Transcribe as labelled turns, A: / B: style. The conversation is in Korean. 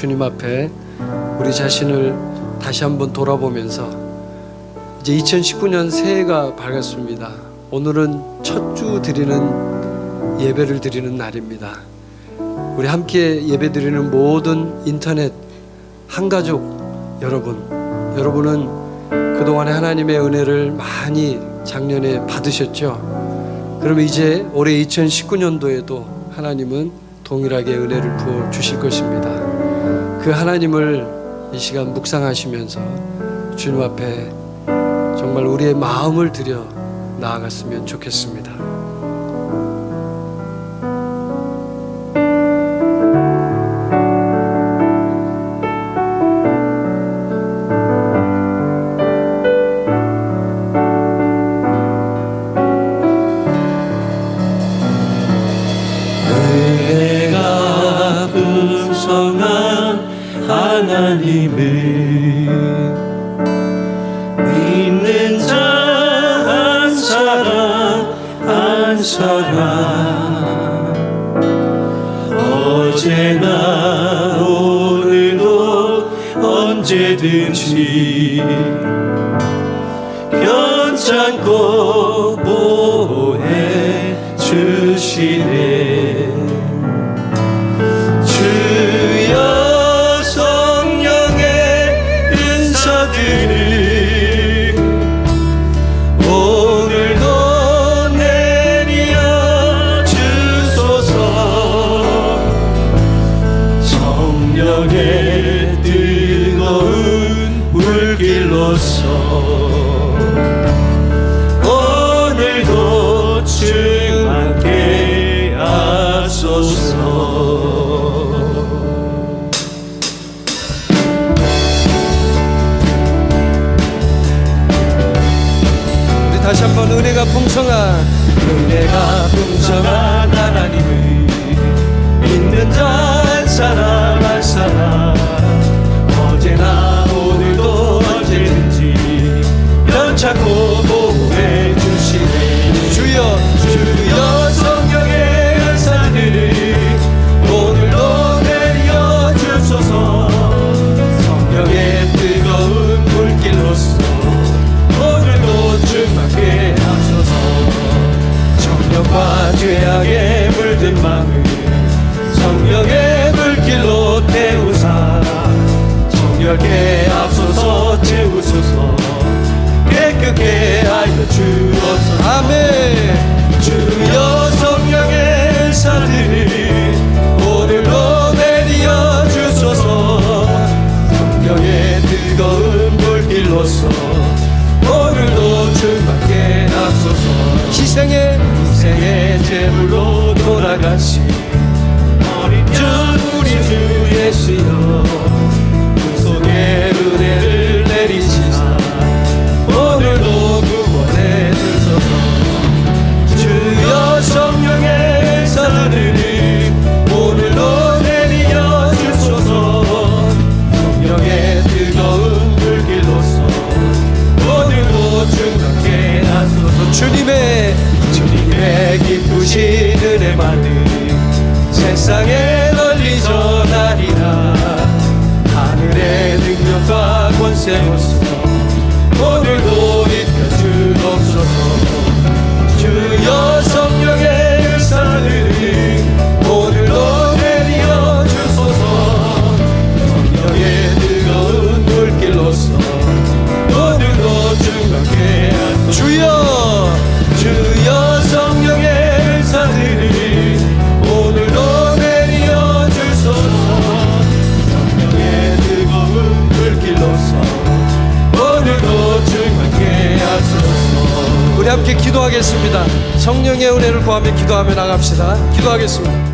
A: 주님 앞에 우리 자신을 다시 한번 돌아보면서 이제 2019년 새해가 밝았습니다. 오늘은 첫 주 드리는 예배를 드리는 날입니다. 우리 함께 예배 드리는 모든 인터넷 한가족 여러분, 여러분은 그동안에 하나님의 은혜를 많이 작년에 받으셨죠? 그러면 이제 올해 2019년도에도 하나님은 동일하게 은혜를 부어 주실 것입니다. 그 하나님을 이 시간 묵상하시면서 주님 앞에 정말 우리의 마음을 들여 나아갔으면 좋겠습니다.
B: 하나님을. 믿는 자 한 사람 한 사람. 어제나 오늘도 언제든지 변찮고 보혜 주시 길로서. 오늘도 충만케 하소서.
A: 우리 다시 한번 은혜가 풍성한
B: 은혜가 풍성한 하나님을 믿는 자 한 사람 한 사람 coisa. 길로서 오늘도 충만케 하소서.
A: 희생의
B: 희생의 제물로 돌아가신
A: 주님의
B: 주님의 기쁘신 은혜만을 세상에 널리 전하리라. 하늘의 능력과 권세로서
A: 우리 함께 기도하겠습니다. 성령의 은혜를 구하며 기도하며 나갑시다. 기도하겠습니다.